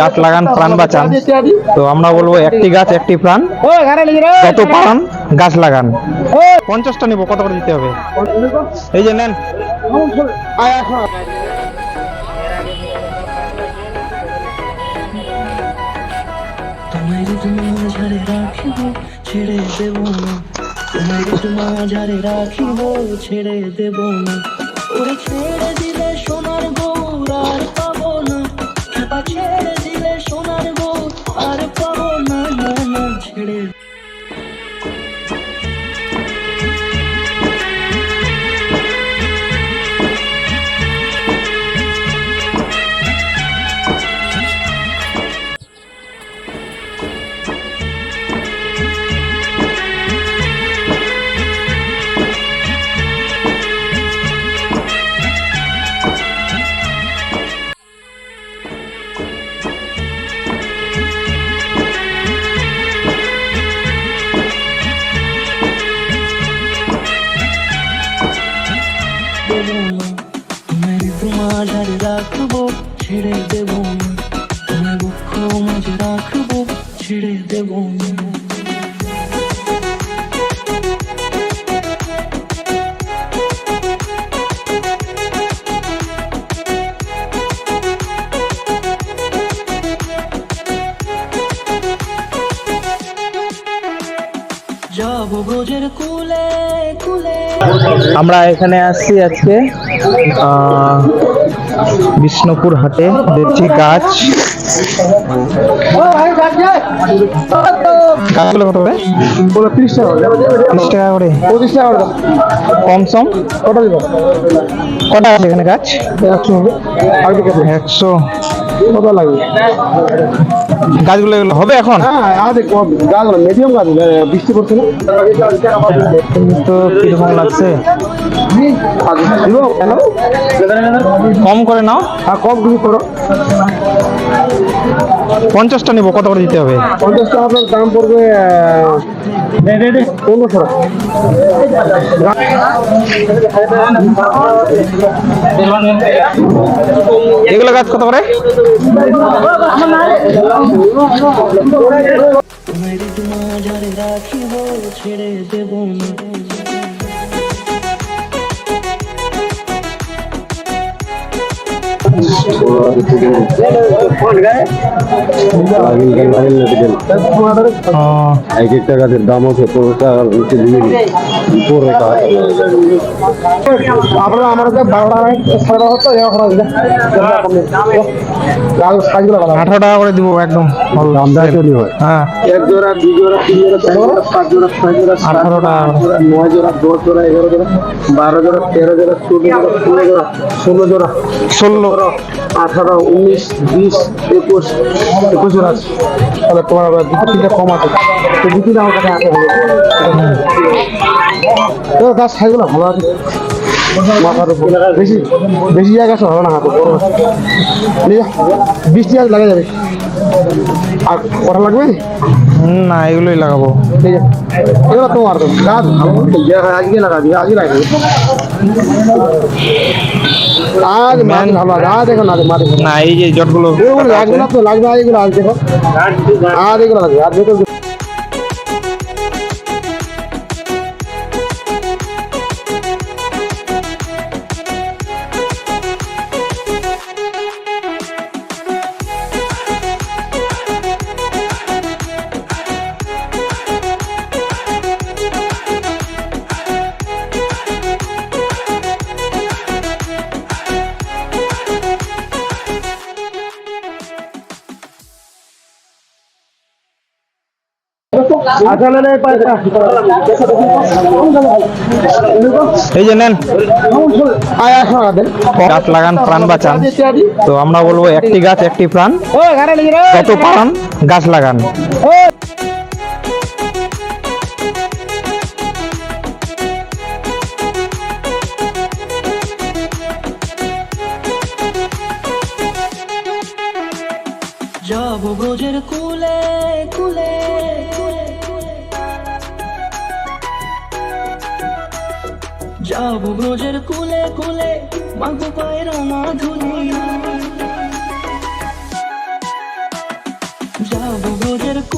গাছ লাগান, প্রাণ বাঁচান। তো আমরা বলব একটি গাছ, একটি প্রাণ। যত পান গাছ লাগান। পঞ্চাশটা নিবো, কত করে দিতে হবে? এই যে নেন। ছেড়ে দেব না। ছেড়ে দেব না। ছেড়ে দেব না। তোমায় মাঝারে রাখব, ছেড়ে দেবো না। তোমায় দুঃখ মাঝে রাখব, ছেড়ে দেবো না। আমরা এখানে আসছি আজকে বিষ্ণুপুর হাটে দেখছি গাছ। গাছগুলো কত করে? তিরিশ টাকা করে। পঁচিশ টাকা কম সম? কটা দিব? কটা আছে এখানে গাছ? একশো। একশো। কত লাগবে? গাছগুলো এগুলো হবে এখন? মিডিয়াম গাছ বৃষ্টি পড়ছে না? তো কীরকম লাগছে? কম করে নাও। হ্যাঁ কম কিছু করো। পঞ্চাশটা নিবো কত করে দিতে হবে? পঞ্চাশটা আপনার দাম পড়বে পনেরোশো এগুলো গাছ কত করে? ছেড়ে দেব না। এক একটা গাছের দাম পনেরো টাকা আপনারা আমার বারো টাকা বারো টাকা এরকম আছে গাছ আঠারো টাকা করে দিব একদম। দামটা চলি হয়। এক জোড়া দুই জোড়া ছয় আঠারো টাকা। নয় জোড়া দশ জোড়া এগারো জোড়া বারো জোড়া তেরো জোড়া জোড়া জোড়া ষোলো জোড়া। ষোলো আঠারো উনিশ বিশ একুশ একুশ জোড়া আছে। তাহলে তোমার আবার দুটো তিনটে কম আছে। তো দুটি আমার কাছে আছে। তো গাছ সাইজগুলো ভালো আছে? মাথার উপর। বেশি বেশি জায়গা ভালো না হাতে বড়। বৃষ্টি আজ লাগা যাবে। আর কটা লাগবে? না এগুলোই লাগাবো। ঠিক আছে এগুলো তোমার তো। গাছ ভালো। আজকে লাগাবি আজকে লাগাবি। আজ ম্যান ভালো আছে আজ আজ মাঠে না এই যে জটগুলো লাগবে না তো লাগবে আর এগুলো আজ দেখো। আর এগুলো লাগবে আর দেখো এই যে নেন। গাছ লাগান, প্রাণ বাঁচান। তো আমরা বলব, একটি গাছ, একটি প্রাণ। যত প্রাণ গাছ লাগান। যাব ব্রজের কুলে কুলে মাগো পায়রা মাধুরী। যাব ব্রজের কুলে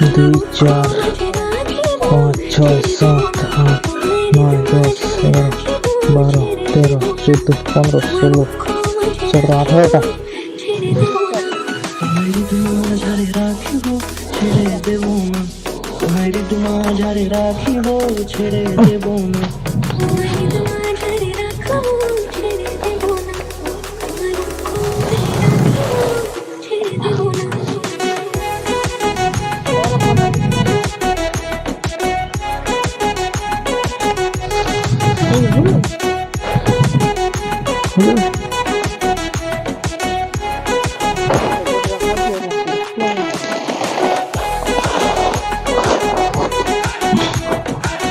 দুই চার পাঁচ, ছয়, সাত, আট, নয়, দশ, এগারো, বারো, তেরো, চোদ্দ, পনেরো, ষোলো, সতেরো, আঠারোটা। ছেড়ে দেব না।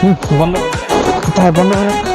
বন্ধ বন্ধ করে।